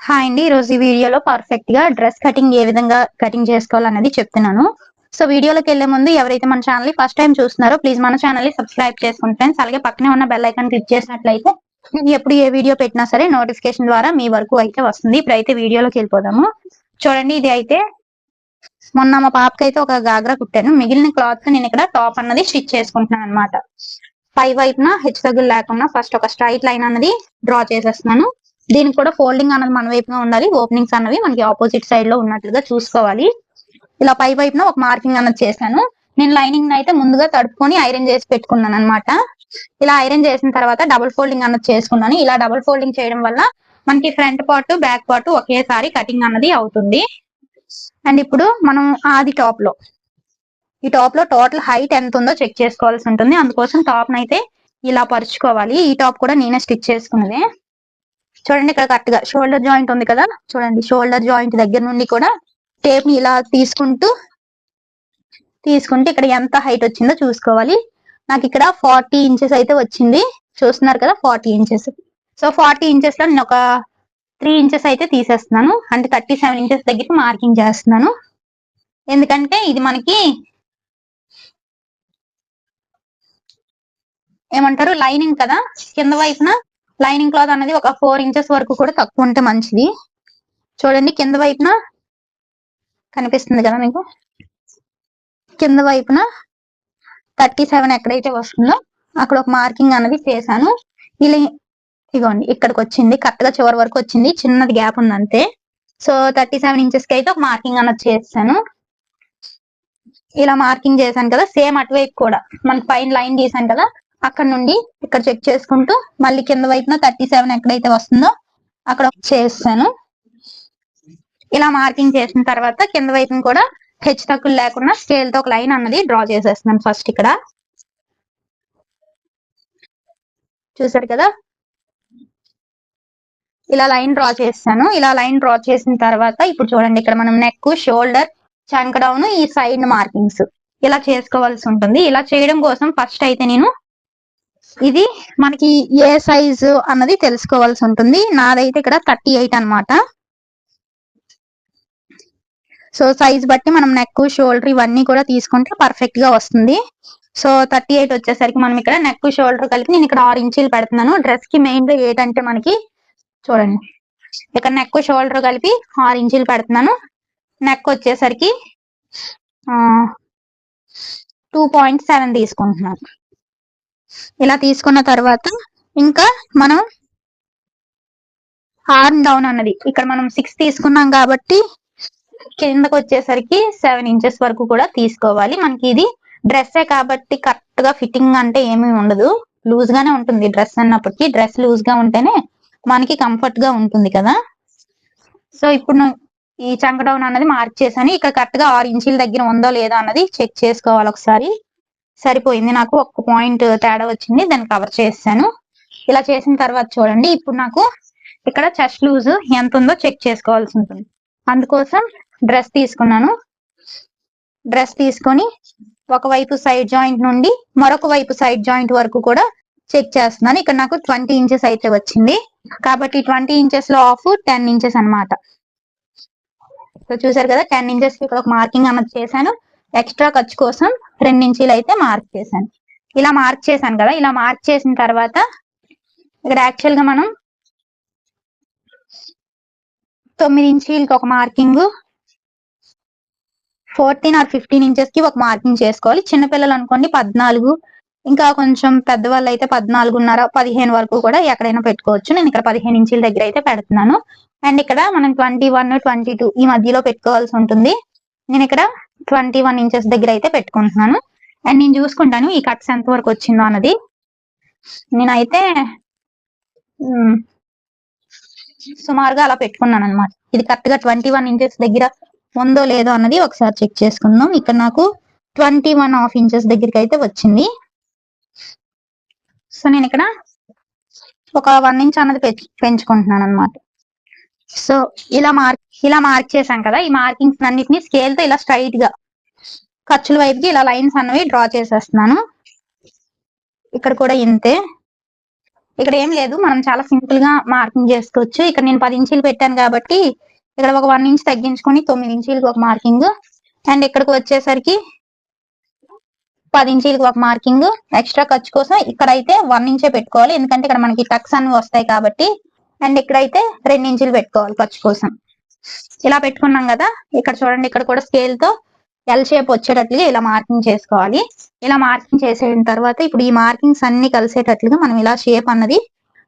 Hi అండి. ఈ రోజు ఈ వీడియోలో పర్ఫెక్ట్గా డ్రెస్ కటింగ్ ఏ విధంగా కటింగ్ చేసుకోవాలనేది చెప్తున్నాను. సో వీడియోలోకి వెళ్ళే ముందు ఎవరైతే మన ఛానల్ ఫస్ట్ టైం చూస్తున్నారో ప్లీజ్ మన ఛానల్ని సబ్స్క్రైబ్ చేసుకోండి ఫ్రెండ్స్ అలాగే పక్కనే ఉన్న బెల్ ఐకాన్ క్లిక్ చేసినట్లయితే నేను ఎప్పుడు ఏ వీడియో పెట్టినా సరే నోటిఫికేషన్ ద్వారా మీ వరకు అయితే వస్తుంది. ఇప్పుడైతే వీడియోలోకి వెళ్ళిపోదాము. చూడండి ఇది అయితే మొన్న మా పాపకి అయితే ఒక గాగ్రా కుట్టాను. మిగిలిన క్లాత్ నేను ఇక్కడ టాప్ అన్నది స్టిచ్ చేసుకుంటున్నాను అనమాట పై వైపున హెచ్చు తగ్గులు లేకుండా ఫస్ట్ ఒక స్ట్రైట్ లైన్ అన్నది డ్రా చేసేస్తున్నాను. దీనికి కూడా ఫోల్డింగ్ అన్నది మన వైపుగా ఉండాలి. ఓపెనింగ్స్ అన్నవి మనకి ఆపోజిట్ సైడ్లో ఉన్నట్లుగా చూసుకోవాలి. ఇలా పై వైపున ఒక మార్కింగ్ అన్నది చేశాను. నేను లైనింగ్ అయితే ముందుగా తడుపుకొని ఐరన్ చేసి పెట్టుకున్నాను అనమాట ఇలా ఐరన్ చేసిన తర్వాత డబుల్ ఫోల్డింగ్ అన్నది చేసుకున్నాను. ఇలా డబుల్ ఫోల్డింగ్ చేయడం వల్ల మనకి ఫ్రంట్ పార్ట్ బ్యాక్ పార్ట్ ఒకేసారి కటింగ్ అన్నది అవుతుంది. అండ్ ఇప్పుడు మనం ఆది టాప్లో. ఈ టాప్లో టోటల్ హైట్ ఎంత ఉందో చెక్ చేసుకోవాల్సి ఉంటుంది. అందుకోసం టాప్ అయితే ఇలా పరుచుకోవాలి. ఈ టాప్ కూడా నేనే స్టిచ్ చేసుకున్నదే. చూడండి ఇక్కడ కరెక్ట్గా షోల్డర్ జాయింట్ ఉంది కదా? చూడండి షోల్డర్ జాయింట్ దగ్గర నుండి కూడా టేప్ని ఇలా తీసుకుంటూ తీసుకుంటే ఇక్కడ ఎంత హైట్ వచ్చిందో చూసుకోవాలి. నాకు ఇక్కడ ఫార్టీ ఇంచెస్ అయితే వచ్చింది. చూస్తున్నారు కదా ఫార్టీ ఇంచెస్ సో ఫార్టీ ఇంచెస్లో నేను ఒక త్రీ ఇంచెస్ అయితే తీసేస్తున్నాను. అంటే థర్టీ సెవెన్ ఇంచెస్ దగ్గరికి మార్కింగ్ చేస్తున్నాను. ఎందుకంటే ఇది మనకి ఏమంటారు? లైనింగ్ కదా? కింద వైపున లైనింగ్ క్లాత్ అనేది ఒక ఫోర్ ఇంచెస్ వరకు కూడా తక్కువ ఉంటే మంచిది. చూడండి కింద వైపున కనిపిస్తుంది కదా మీకు? కింద వైపున థర్టీ సెవెన్ ఎక్కడైతే వస్తుందో అక్కడ ఒక మార్కింగ్ అనేది చేశాను. ఇలా ఇగోండి ఇక్కడికి వచ్చింది. కరెక్ట్గా చివరి వరకు వచ్చింది. చిన్నది గ్యాప్ ఉంది అంతే. సో థర్టీ సెవెన్ ఇంచెస్కి అయితే ఒక మార్కింగ్ అనేది చేస్తాను ఇలా మార్కింగ్ చేశాను కదా సేమ్ అటువైపు కూడా. మనకి పైన లైన్ గీసాను కదా అక్కడ నుండి ఇక్కడ చెక్ చేసుకుంటూ మళ్ళీ కింద వైపున థర్టీ సెవెన్ ఎక్కడైతే వస్తుందో అక్కడ చేస్తాను. ఇలా మార్కింగ్ చేసిన తర్వాత కింద వైపున కూడా హెచ్ తక్కువ లేకుండా స్కేల్తో ఒక లైన్ అన్నది డ్రా చేసేస్తున్నాను ఫస్ట్ ఇక్కడ. చూసారు కదా? ఇలా లైన్ డ్రా చేస్తాను. ఇలా లైన్ డ్రా చేసిన తర్వాత ఇప్పుడు చూడండి ఇక్కడ మనం నెక్ షోల్డర్ చంక డౌన్ ఈ సైడ్ మార్కింగ్స్ ఇలా చేసుకోవాల్సి ఉంటుంది. ఇలా చేయడం కోసం ఫస్ట్ అయితే నేను ఇది మనకి ఏ సైజు అన్నది తెలుసుకోవాల్సి ఉంటుంది. నాదైతే ఇక్కడ థర్టీ ఎయిట్ అనమాట సో సైజ్ బట్టి మనం నెక్ షోల్డర్ ఇవన్నీ కూడా తీసుకుంటే పర్ఫెక్ట్గా వస్తుంది. సో థర్టీ ఎయిట్ వచ్చేసరికి మనం ఇక్కడ నెక్ షోల్డర్ కలిపి నేను ఇక్కడ ఆరు ఇంచీలు పెడుతున్నాను. డ్రెస్కి మెయిన్గా ఏంటంటే మనకి చూడండి. ఇక్కడ నెక్ షోల్డర్ కలిపి ఆరు ఇంచీలు పెడుతున్నాను. నెక్ వచ్చేసరికి టూ పాయింట్ సెవెన్ తీసుకుంటున్నాను. ఇలా తీసుకున్న తర్వాత ఇంకా మనం ఆర్మ్ డౌన్ అన్నది. ఇక్కడ మనం సిక్స్ తీసుకున్నాం కాబట్టి కిందకు వచ్చేసరికి సెవెన్ ఇంచెస్ వరకు కూడా తీసుకోవాలి. మనకి ఇది డ్రెస్సే కాబట్టి కరెక్ట్గా ఫిట్టింగ్ అంటే ఏమీ ఉండదు. లూజ్ గానే ఉంటుంది డ్రెస్ అన్నప్పటికీ. డ్రెస్ లూజ్గా ఉంటేనే మనకి కంఫర్ట్గా ఉంటుంది కదా. సో ఇప్పుడు ఈ చంక డౌన్ అన్నది మార్క్ చేశాను ఇక్కడ కరెక్ట్గా ఆరు ఇంచుల దగ్గర ఉందో లేదో అన్నది చెక్ చేసుకోవాలి ఒకసారి. సరిపోయింది. నాకు ఒక పాయింట్ తేడా వచ్చింది. దాన్ని కవర్ చేస్తాను. ఇలా చేసిన తర్వాత చూడండి. ఇప్పుడు నాకు ఇక్కడ చెస్ట్ లూజ్ ఎంత ఉందో చెక్ చేసుకోవాల్సి ఉంటుంది. అందుకోసం డ్రెస్ తీసుకున్నాను. డ్రెస్ తీసుకొని ఒకవైపు సైడ్ జాయింట్ నుండి మరొక వైపు సైడ్ జాయింట్ వరకు కూడా చెక్ చేస్తున్నాను. ఇక్కడ నాకు ట్వంటీ ఇంచెస్ అయితే వచ్చింది. కాబట్టి ట్వంటీ ఇంచెస్లో ఆఫ్ టెన్ ఇంచెస్ అన్నమాట. సో చూసారు కదా టెన్ ఇంచెస్ ఇక్కడ ఒక మార్కింగ్ అన్నది చేశాను. ఎక్స్ట్రా ఖర్చు కోసం రెండు ఇంచీలు అయితే మార్క్ చేశాను. ఇలా మార్క్ చేశాను కదా ఇలా మార్క్ చేసిన తర్వాత ఇక్కడ యాక్చువల్గా మనం తొమ్మిది ఇంచీలకి ఒక మార్కింగ్ ఫోర్టీన్ ఆర్ ఫిఫ్టీన్ ఇంచెస్కి ఒక మార్కింగ్ చేసుకోవాలి. చిన్నపిల్లలు అనుకోండి పద్నాలుగు ఇంకా కొంచెం పెద్దవాళ్ళు అయితే పద్నాలుగున్నర పదిహేను వరకు కూడా ఎక్కడైనా పెట్టుకోవచ్చు. నేను ఇక్కడ పదిహేను ఇంచుల దగ్గర అయితే పెడుతున్నాను. అండ్ ఇక్కడ మనం ట్వంటీ వన్ ట్వంటీ టూ ఈ మధ్యలో పెట్టుకోవాల్సి ఉంటుంది. నేను ఇక్కడ ట్వంటీ వన్ ఇంచెస్ దగ్గర అయితే పెట్టుకుంటున్నాను. అండ్ నేను చూసుకుంటాను ఈ కట్స్ ఎంత వరకు వచ్చిందో అన్నది. నేనైతే సుమారుగా అలా పెట్టుకున్నాను అనమాట ఇది కరెక్ట్గా ట్వంటీ వన్ ఇంచెస్ దగ్గర ఉందో లేదో అన్నది ఒకసారి చెక్ చేసుకుందాం. ఇక్కడ నాకు ట్వంటీ వన్ హాఫ్ ఇంచెస్ దగ్గరికి అయితే వచ్చింది. సో నేను ఇక్కడ ఒక వన్ ఇంచ్ అన్నది పెంచుకుంటున్నాను అనమాట సో ఇలా మార్క్ ఇలా మార్క్ చేశాం కదా ఈ మార్కింగ్స్ అన్నిటిని స్కేల్తో ఇలా స్ట్రైట్గా ఖర్చుల వైపుకి ఇలా లైన్స్ అన్నవి డ్రా చేసేస్తున్నాను. ఇక్కడ కూడా ఇంతే. ఇక్కడ ఏం లేదు మనం చాలా సింపుల్గా మార్కింగ్ చేసుకోవచ్చు. ఇక్కడ నేను పది ఇంచీలు పెట్టాను కాబట్టి ఇక్కడ ఒక వన్ ఇంచ్ తగ్గించుకొని తొమ్మిది ఇంచీలకు ఒక మార్కింగ్ అండ్ ఇక్కడికి వచ్చేసరికి పది ఇంచీలకు ఒక మార్కింగ్ ఎక్స్ట్రా ఖర్చు కోసం ఇక్కడైతే వన్ ఇంచే పెట్టుకోవాలి. ఎందుకంటే ఇక్కడ మనకి టక్స్ అన్ని వస్తాయి కాబట్టి అండ్ ఇక్కడైతే రెండు ఇంచులు పెట్టుకోవాలి ఖర్చు కోసం. ఇలా పెట్టుకున్నాం కదా ఇక్కడ చూడండి ఇక్కడ కూడా స్కేల్తో ఎల్ షేప్ వచ్చేటట్లుగా ఇలా మార్కింగ్ చేసుకోవాలి. ఇలా మార్కింగ్ చేసిన తర్వాత ఇప్పుడు ఈ మార్కింగ్స్ అన్ని కలిసేటట్లుగా మనం ఇలా షేప్ అన్నది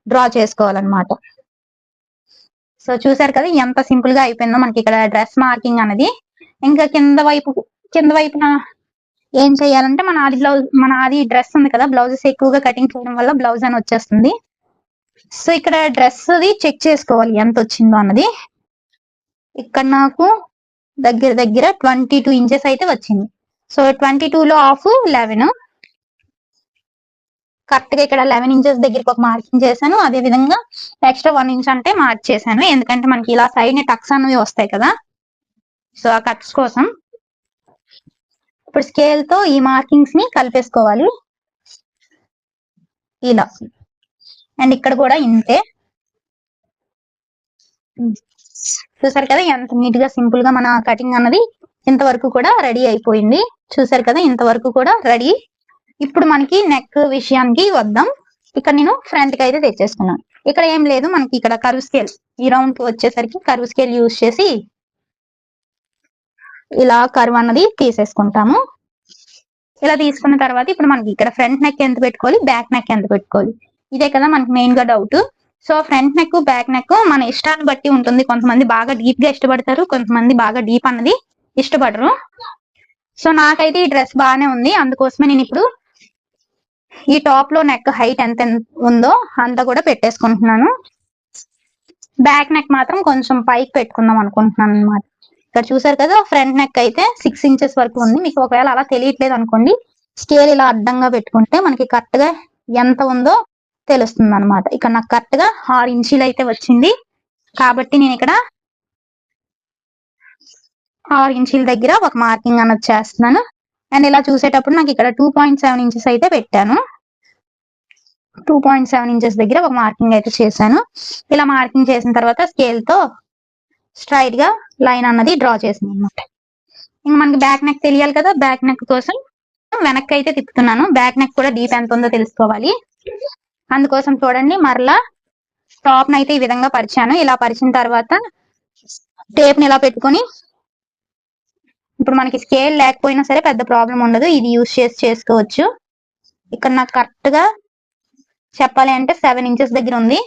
డ్రా చేసుకోవాలన్నమాట. సో చూసారు కదా ఎంత సింపుల్గా అయిపోయిందో మనకి ఇక్కడ డ్రెస్ మార్కింగ్ అనేది ఇంకా కింద వైపు కింద వైపున ఏం చేయాలంటే మన ఆది బ్లౌజ్ మన ఆది డ్రెస్ ఉంది కదా బ్లౌజెస్ ఎక్కువగా కటింగ్ చేయడం వల్ల బ్లౌజ్ అని వచ్చేస్తుంది. సో ఇక్కడ డ్రెస్ అది చెక్ చేసుకోవాలి. ఎంత వచ్చిందో అన్నది. ఇక్కడ నాకు దగ్గర దగ్గర ట్వంటీ టూ ఇంచెస్ అయితే వచ్చింది. సో ట్వంటీ టూ లో ఆఫ్ లెవెన్ కరెక్ట్గా ఇక్కడ లెవెన్ ఇంచెస్ దగ్గరికి ఒక మార్కింగ్ చేశాను. అదే విధంగా ఎక్స్ట్రా వన్ ఇంచ్ అంటే మార్క్ చేశాను. ఎందుకంటే మనకి ఇలా సైడ్ని టక్స్ అనేవి వస్తాయి కదా. సో ఆ కట్స్ కోసం ఇప్పుడు స్కేల్తో ఈ మార్కింగ్స్ని కలిపేసుకోవాలి. ఇలా. అండ్ ఇక్కడ కూడా ఇంతే. చూసారు కదా ఎంత నీట్గా సింపుల్గా మన కటింగ్ అన్నది ఇంతవరకు కూడా రెడీ అయిపోయింది. చూసారు కదా ఇంతవరకు కూడా రెడీ. ఇప్పుడు మనకి నెక్ విషయానికి వద్దాం. ఇక్కడ నేను ఫ్రంట్కి అయితే తెచ్చేసుకున్నాను. ఇక్కడ ఏం లేదు మనకి ఇక్కడ కరువు స్కేల్ ఈ రౌండ్కి వచ్చేసరికి కరువు స్కేల్ యూజ్ చేసి ఇలా కరువు అన్నది తీసేసుకుంటాము. ఇలా తీసుకున్న తర్వాత ఇప్పుడు మనకి ఇక్కడ ఫ్రంట్ నెక్ ఎంత పెట్టుకోవాలి బ్యాక్ నెక్ ఎంత పెట్టుకోవాలి? ఇదే కదా మనకి మెయిన్గా doubt so front neck back neck మన ఇష్టాన్ని బట్టి ఉంటుంది. కొంతమంది బాగా డీప్గా ఇష్టపడతారు కొంతమంది బాగా డీప్ అన్నది ఇష్టపడరు. సో నాకైతే ఈ డ్రెస్ బాగానే ఉంది. అందుకోసమే నేను ఇప్పుడు ఈ టాప్లో నెక్ హైట్ ఎంత ఉందో అంత కూడా పెట్టేసుకుంటున్నాను. బ్యాక్ నెక్ మాత్రం కొంచెం పైకి పెట్టుకుందాం అనుకుంటున్నాను అనమాట ఇక్కడ చూసారు కదా ఫ్రంట్ నెక్ అయితే సిక్స్ ఇంచెస్ వరకు ఉంది. మీకు ఒకవేళ అలా తెలియట్లేదు అనుకోండి స్కేల్ ఇలా అడ్డంగా పెట్టుకుంటే మనకి కరెక్ట్గా ఎంత ఉందో తెలుస్తుంది అనమాట ఇక్కడ నాకు కరెక్ట్గా ఆరు ఇంచీలు అయితే వచ్చింది. కాబట్టి నేను ఇక్కడ ఆరు ఇంచీల దగ్గర ఒక మార్కింగ్ అన్నది చేస్తున్నాను అండ్ ఇలా చూసేటప్పుడు నాకు ఇక్కడ టూ పాయింట్ సెవెన్ ఇంచెస్ అయితే పెట్టాను. టూ పాయింట్ సెవెన్ ఇంచెస్ దగ్గర ఒక మార్కింగ్ అయితే చేశాను. ఇలా మార్కింగ్ చేసిన తర్వాత స్కేల్తో స్ట్రైట్గా లైన్ అన్నది డ్రా చేసింది అనమాట ఇంకా మనకి బ్యాక్ నెక్ తెలియాలి కదా? బ్యాక్ నెక్ కోసం వెనక్కి అయితే తిప్పుతున్నాను. బ్యాక్ నెక్ కూడా డీప్ ఎంత ఉందో తెలుసుకోవాలి. అందుకోసం చూడండి మరలా టాప్ అయితే ఈ విధంగా పరిచాను. ఇలా పరిచిన తర్వాత టేప్ని ఇలా పెట్టుకొని ఇప్పుడు మనకి స్కేల్ లేకపోయినా సరే పెద్ద ప్రాబ్లం ఉండదు. ఇది యూస్ చేసి చేసుకోవచ్చు. ఇక్కడ నాకు కరెక్ట్గా చెప్పాలి అంటే సెవెన్ ఇంచెస్ దగ్గర ఉంది.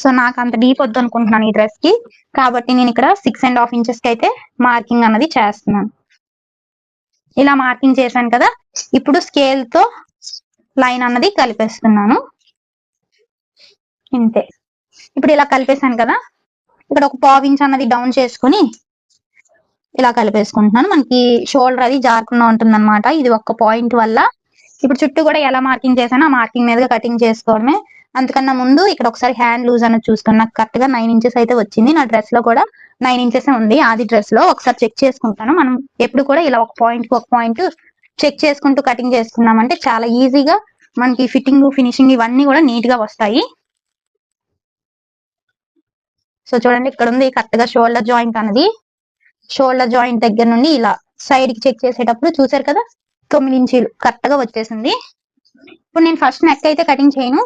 సో నాకు అంత డీప్ వద్దు అనుకుంటున్నాను ఈ డ్రెస్కి. కాబట్టి నేను ఇక్కడ సిక్స్ అండ్ హాఫ్ ఇంచెస్కి అయితే మార్కింగ్ అన్నది చేస్తున్నాను. ఇలా మార్కింగ్ చేశాను కదా. ఇప్పుడు స్కేల్తో లైన్ అన్నది కలిపేస్తున్నాను. ఇంతే. ఇప్పుడు ఇలా కలిపేశాను కదా. ఇక్కడ ఒక పావు ఇంచ్ అన్నది డౌన్ చేసుకుని ఇలా కలిపేసుకుంటున్నాను. మనకి షోల్డర్ అది జారకుండా ఉంటుంది అనమాట ఇది ఒక్క పాయింట్ వల్ల. ఇప్పుడు చుట్టూ కూడా ఎలా మార్కింగ్ చేశానో ఆ మార్కింగ్ మీదగా కటింగ్ చేసుకోవడమే. అంతకన్నా ముందు ఇక్కడ ఒకసారి హ్యాండ్ లూజ్ అనేది చూసుకుని నాకు కరెక్ట్గా నైన్ ఇంచెస్ అయితే వచ్చింది. నా డ్రెస్లో కూడా నైన్ ఇంచెస్ ఉంది. ఆది డ్రెస్లో ఒకసారి చెక్ చేసుకుంటాను. మనం ఎప్పుడు కూడా ఇలా ఒక పాయింట్ ఒక పాయింట్ చెక్ చేసుకుంటూ కటింగ్ చేసుకున్నామంటే చాలా ఈజీగా మనకి ఫిట్టింగ్ ఫినిషింగ్ ఇవన్నీ కూడా నీట్గా వస్తాయి. సో చూడండి ఇక్కడ ఉంది కరెక్ట్గా షోల్డర్ జాయింట్ అనేది. షోల్డర్ జాయింట్ దగ్గర నుండి ఇలా సైడ్కి చెక్ చేసేటప్పుడు చూసారు కదా తొమ్మిది ఇంచీలు కరెక్ట్గా వచ్చేసింది. ఇప్పుడు నేను ఫస్ట్ నెక్ అయితే కటింగ్ చేయను.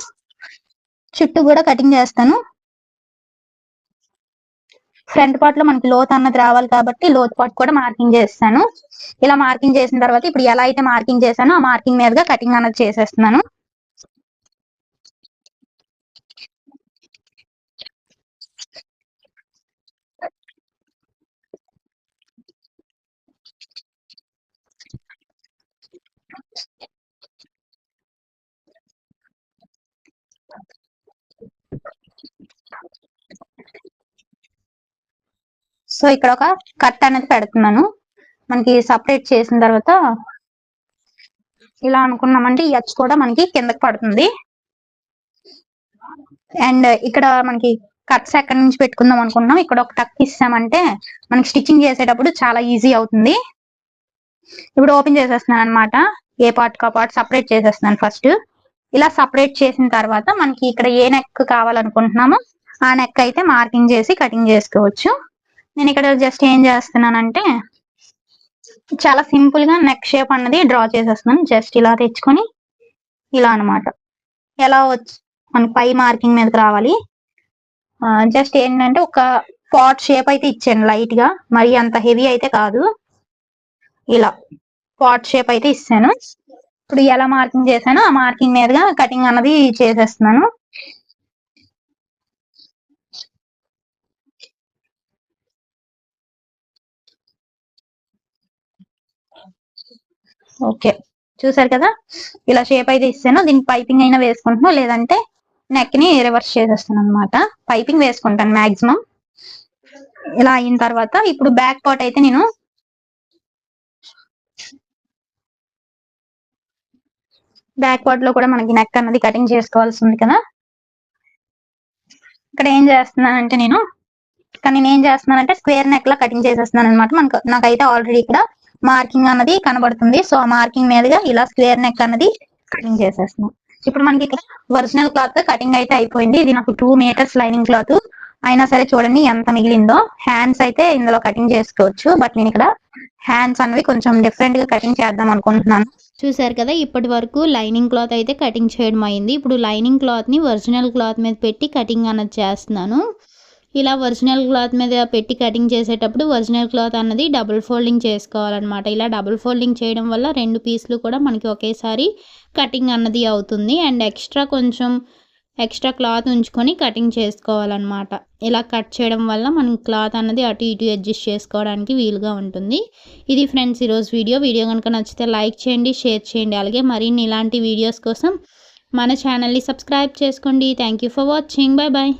చుట్టూ కూడా కటింగ్ చేస్తాను. ఫ్రంట్ పార్ట్లో మనకి లోత్ అన్నది రావాలి కాబట్టి లోత్ పార్ట్ కూడా మార్కింగ్ చేస్తాను. ఇలా మార్కింగ్ చేసిన తర్వాత ఇప్పుడు ఎలా అయితే మార్కింగ్ చేశానో ఆ మార్కింగ్ మీదుగా కటింగ్ అన్నది చేసేస్తున్నాను. సో ఇక్కడ ఒక కట్ అనేది పెడుతున్నాను. మనకి సపరేట్ చేసిన తర్వాత ఇలా అనుకున్నామంటే ఈ అచ్చు కూడా మనకి కిందకి పడుతుంది. అండ్ ఇక్కడ మనకి కట్స్ ఎక్కడి నుంచి పెట్టుకుందాం అనుకున్నాం. ఇక్కడ ఒక టక్ ఇస్తామంటే మనకి స్టిచ్చింగ్ చేసేటప్పుడు చాలా ఈజీ అవుతుంది. ఇప్పుడు ఓపెన్ చేసేస్తున్నాను అనమాట ఏ పార్ట్ కా పార్ట్ సపరేట్ చేసేస్తున్నాను ఫస్ట్. ఇలా సపరేట్ చేసిన తర్వాత మనకి ఇక్కడ ఏ నెక్ కావాలనుకుంటున్నామో ఆ నెక్ అయితే మార్కింగ్ చేసి కటింగ్ చేసుకోవచ్చు. నేను ఇక్కడ జస్ట్ ఏం చేస్తున్నానంటే చాలా సింపుల్గా నెక్ షేప్ అన్నది డ్రా చేసేస్తున్నాను. జస్ట్ ఇలా తెచ్చుకొని ఇలా అన్నమాట. ఎలా వచ్చి మనకి పై మార్కింగ్ మీదకి రావాలి. జస్ట్ ఏంటంటే ఒక పాట్ షేప్ అయితే ఇచ్చాను లైట్గా. మరి అంత హెవీ అయితే కాదు. ఇలా పాట్ షేప్ అయితే ఇస్తాను ఇప్పుడు ఎలా మార్కింగ్ చేశానో ఆ మార్కింగ్ మీదుగా కటింగ్ అన్నది చేసేస్తున్నాను. ఓకే. చూసారు కదా? ఇలా షేప్ అయితే ఇస్తాను. దీనికి పైపింగ్ అయినా వేసుకుంటున్నాను లేదంటే నెక్ని రివర్స్ చేసేస్తాను అనమాట పైపింగ్ వేసుకుంటాను మాక్సిమం ఇలా అయిన తర్వాత ఇప్పుడు బ్యాక్ పార్ట్ అయితే నేను బ్యాక్ పార్ట్లో కూడా మనకి నెక్ అన్నది కటింగ్ చేసుకోవాల్సి ఉంది కదా? ఇక్కడ ఏం చేస్తున్నానంటే నేను ఇక్కడ నేను ఏం చేస్తున్నానంటే స్క్వేర్ నెక్ లా కటింగ్ చేసేస్తున్నాను అనమాట మనకు నాకైతే ఆల్రెడీ ఇక్కడ మార్కింగ్ అన్నది కనబడుతుంది. సో ఆ మార్కింగ్ మీదుగా ఇలా స్క్వేర్ నెక్ అన్నది కటింగ్ చేసేస్తున్నాం. ఇప్పుడు మనకి ఇక్కడ ఒరిజినల్ క్లాత్ కటింగ్ అయితే అయిపోయింది. ఇది నాకు టూ మీటర్స్ లైనింగ్ క్లాత్. అయినా సరే చూడండి ఎంత మిగిలిందో. హ్యాండ్స్ అయితే ఇందులో కటింగ్ చేసుకోవచ్చు. బట్ నేను ఇక్కడ హ్యాండ్స్ అనేవి కొంచెం డిఫరెంట్గా కటింగ్ చేద్దాం అనుకుంటున్నాను. చూసారు కదా ఇప్పటి వరకు లైనింగ్ క్లాత్ అయితే కటింగ్ చేయడం అయింది. ఇప్పుడు లైనింగ్ క్లాత్ని ఒరిజినల్ క్లాత్ మీద పెట్టి కటింగ్ అన్నది చేస్తున్నాను. ఇలా ఒరిజినల్ క్లాత్ మీద పెట్టి కటింగ్ చేసేటప్పుడు ఒరిజినల్ క్లాత్ అన్నది డబుల్ ఫోల్డింగ్ చేసుకోవాలన్నమాట. ఇలా డబుల్ ఫోల్డింగ్ చేయడం వల్ల రెండు పీసులు కూడా మనకి ఒకేసారి కటింగ్ అన్నది అవుతుంది. అండ్ ఎక్స్ట్రా కొంచెం ఎక్స్ట్రా క్లాత్ ఉంచుకొని కటింగ్ చేసుకోవాలన్నమాట. ఇలా కట్ చేయడం వల్ల మనం క్లాత్ అన్నది అటు ఇటు అడ్జస్ట్ చేసుకోవడానికి వీలుగా ఉంటుంది. ఇది ఫ్రెండ్స్ ఈరోజు వీడియో. వీడియో కనుక నచ్చితే లైక్ చేయండి షేర్ చేయండి. అలాగే మరిన్ని ఇలాంటి వీడియోస్ కోసం మన ఛానల్ని సబ్స్క్రైబ్ చేసుకోండి. Thank you for watching. Bye bye